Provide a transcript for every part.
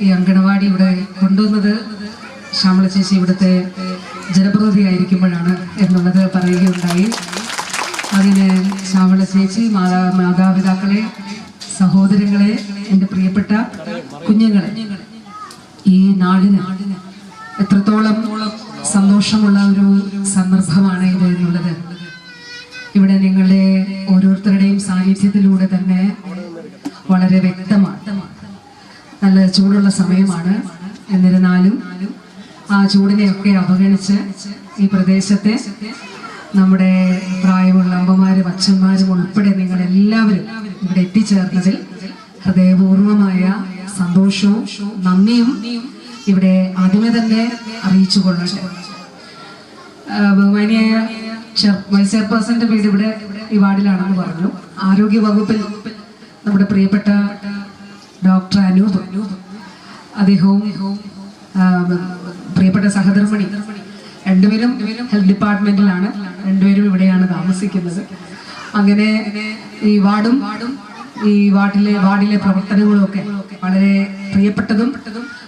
ഈ അങ്കണവാടി ഇവിടെ കൊണ്ടുവന്നത് ശ്യാമള ചേച്ചി ഇവിടുത്തെ ജനപ്രതിനിധി ആയിരിക്കുമ്പോഴാണ് എന്നുള്ളത് പറയുകയുണ്ടായി. അതിന് ശ്യാമള ചേച്ചി മാതാ മാതാപിതാക്കളെ സഹോദരങ്ങളെ എന്റെ പ്രിയപ്പെട്ട കുഞ്ഞുങ്ങളെ ഈ നാടിന് എത്രത്തോളം സന്തോഷമുള്ള ഒരു സന്ദർഭമാണ് ഇത് എന്നുള്ളത് ഇവിടെ നിങ്ങളുടെ ഓരോരുത്തരുടെയും സാന്നിധ്യത്തിലൂടെ തന്നെ വളരെ ചൂടുള്ള സമയമാണ്. എന്നിരുന്നാലും ആ ചൂടിനെയൊക്കെ അവഗണിച്ച് ഈ പ്രദേശത്തെ നമ്മുടെ പ്രായമുള്ള അമ്മമാരും അച്ഛന്മാരും ഉൾപ്പെടെ നിങ്ങൾ എല്ലാവരും ഇവിടെ എത്തിച്ചേർന്നതിൽ ഹൃദയപൂർവമായ സന്തോഷവും നന്ദിയും ഇവിടെ ആദ്യമേ തന്നെ അറിയിച്ചു കൊള്ളട്ടെ ബഹുമാനിയായ ബഹുമാനിയ വൈസ് ചെയർപേഴ്സന്റെ വീട് ഇവിടെ ഈ വാർഡിലാണെന്ന് പറഞ്ഞു. ആരോഗ്യ വകുപ്പിൽ നമ്മുടെ പ്രിയപ്പെട്ട ഡോക്ടർ അനൂപ് അനൂപ്. അദ്ദേഹവും പ്രിയപ്പെട്ട സഹധർമ്മിണി രണ്ടുപേരും ഹെൽത്ത് ഡിപ്പാർട്ട്മെന്റിലാണ്. രണ്ടുപേരും ഇവിടെയാണ് താമസിക്കുന്നത്. അങ്ങനെ ഈ വാർഡും ഈ വാർഡിലെ വാർഡിലെ പ്രവർത്തനങ്ങളും ഒക്കെ വളരെ പ്രിയപ്പെട്ടതും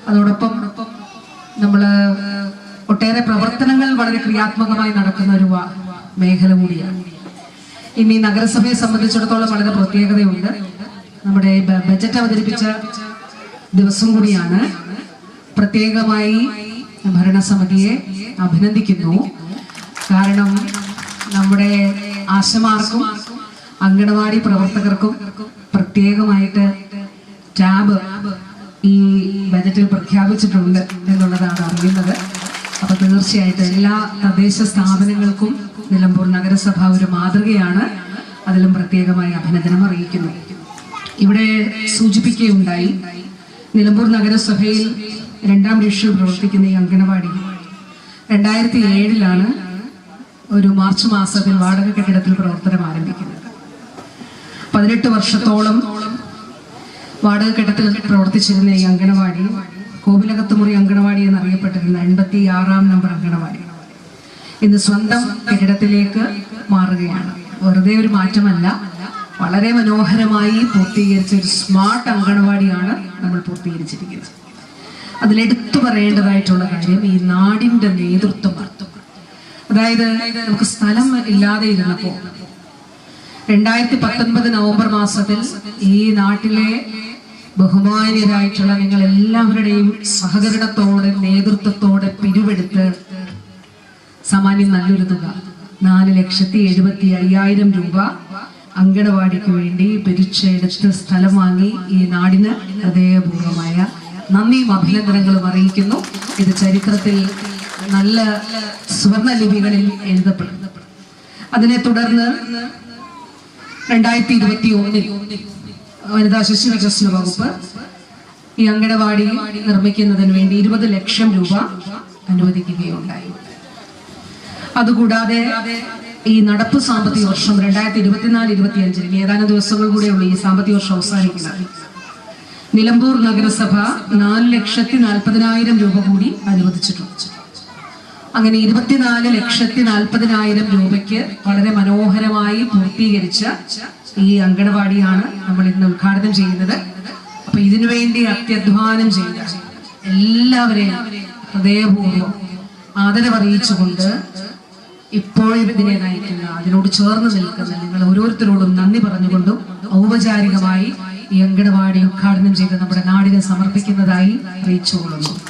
അതോടൊപ്പം നമ്മൾ ഒട്ടേറെ പ്രവർത്തനങ്ങൾ വളരെ ക്രിയാത്മകമായി നടക്കുന്ന ഒരു മേഖല കൂടിയാണ്. ഇനി നഗരസഭയെ സംബന്ധിച്ചിടത്തോളം വളരെ പ്രത്യേകതയുണ്ട്. നമ്മുടെ ബജറ്റ് അവതരിപ്പിച്ച ദിവസം കൂടിയാണ് പ്രത്യേകമായി ഭരണസമിതിയെ അഭിനന്ദിക്കുന്നു. കാരണം നമ്മുടെ ആശമാർക്കും അങ്കണവാടി പ്രവർത്തകർക്കും പ്രത്യേകമായിട്ട് ടാബ് ഈ ബജറ്റിൽ പ്രഖ്യാപിച്ചിട്ടുണ്ട് എന്നുള്ളതാണ് അറിയുന്നത്. അപ്പൊ തീർച്ചയായിട്ടും എല്ലാ തദ്ദേശ സ്ഥാപനങ്ങൾക്കും നിലമ്പൂർ നഗരസഭ ഒരു മാതൃകയാണ്. അതിലും പ്രത്യേകമായി അഭിനന്ദനം അറിയിക്കുന്നു. ഇവിടെ സൂചിപ്പിക്കുകയുണ്ടായി നിലമ്പൂർ നഗരസഭയിൽ രണ്ടാം ഡിവിഷനിൽ പ്രവർത്തിക്കുന്ന ഈ അംഗനവാടി രണ്ടായിരത്തി ഏഴിലാണ് ഒരു മാർച്ച് മാസത്തിൽ വാടക കെട്ടിടത്തിൽ പ്രവർത്തനം ആരംഭിക്കുന്നത്. പതിനെട്ട് വർഷത്തോളം വാടക കെട്ടിടത്തിൽ പ്രവർത്തിച്ചിരുന്ന ഈ അംഗനവാടി കോവിലകത്തുമുറി അംഗനവാടി എന്നറിയപ്പെട്ടിരുന്ന എൺപത്തി ആറാം നമ്പർ അംഗനവാടി. ഇന്ന് സ്വന്തം കെട്ടിടത്തിലേക്ക് മാറുകയാണ്. വെറുതെ ഒരു മാറ്റമല്ല വളരെ മനോഹരമായി പൂർത്തീകരിച്ച ഒരു സ്മാർട്ട് അംഗനവാടിയാണ് നമ്മൾ പൂർത്തീകരിച്ചിരിക്കുന്നത്. അതിലെടുത്തു പറയേണ്ടതായിട്ടുള്ള കാര്യം ഈ നാടിന്റെ നേതൃത്വം അതായത് നമുക്ക് സ്ഥലം ഇല്ലാതെ ഇരുന്നപ്പോൾ രണ്ടായിരത്തി പത്തൊൻപത് നവംബർ മാസത്തിൽ ഈ നാട്ടിലെ ബഹുമാന്യരായിട്ടുള്ള നിങ്ങൾ എല്ലാവരുടെയും സഹകരണത്തോടെ നേതൃത്വത്തോടെ പിരിവെടുത്ത് സാമാന്യം നല്ലൊരു തുക നാല് ലക്ഷത്തി എഴുപത്തി അയ്യായിരം രൂപ അങ്കണവാടിക്ക് വേണ്ടി പിരിച്ചെടുത്ത് സ്ഥലം വാങ്ങി ഈ നാടിന് ഹൃദയപൂർവമായ നന്ദിയും അഭിനന്ദനങ്ങളും അറിയിക്കുന്നു. ഇത് ചരിത്രത്തിൽ നല്ല സുവർണ ലിപികളിൽ അതിനെ തുടർന്ന് രണ്ടായിരത്തി ഇരുപത്തി ഒന്നിൽ വനിതാ ശിശു വികസന വകുപ്പ് ഈ അങ്കണവാടി നിർമ്മിക്കുന്നതിന് വേണ്ടി ഇരുപത് ലക്ഷം രൂപ അനുവദിക്കുകയുണ്ടായി. അതുകൂടാതെ ഈ നടപ്പ് സാമ്പത്തിക വർഷം രണ്ടായിരത്തി ഇരുപത്തിനാല് ഇരുപത്തി ഇനി ഏതാനും ദിവസങ്ങൾ കൂടെയുള്ള ഈ സാമ്പത്തിക വർഷം അവസാനിക്കുന്നത്. നിലമ്പൂർ നഗരസഭ നാല് ലക്ഷത്തി നാൽപ്പതിനായിരം രൂപ കൂടി അനുവദിച്ചിട്ടുണ്ട്. അങ്ങനെ ഇരുപത്തിനാല് ലക്ഷത്തി നാൽപ്പതിനായിരം രൂപയ്ക്ക് വളരെ മനോഹരമായി പൂർത്തീകരിച്ച ഈ അങ്കണവാടിയാണ് നമ്മൾ ഇന്ന് ഉദ്ഘാടനം ചെയ്യുന്നത്. അപ്പൊ ഇതിനുവേണ്ടി അത്യധ്വാനം ചെയ്ത എല്ലാവരെയും ഹൃദയപൂർവം ആദരവറിയിച്ചുകൊണ്ട് ഇപ്പോഴും ഇതിനെ നയിക്കുന്ന അതിനോട് ചേർന്ന് നിൽക്കുന്ന നിങ്ങൾ ഓരോരുത്തരോടും നന്ദി പറഞ്ഞുകൊണ്ടും ഔപചാരികമായി ഈ അങ്കണവാടി ഉദ്ഘാടനം ചെയ്ത് നമ്മുടെ നാടിനെ സമർപ്പിക്കുന്നതായി അറിയിച്ചുകൊള്ളുന്നു.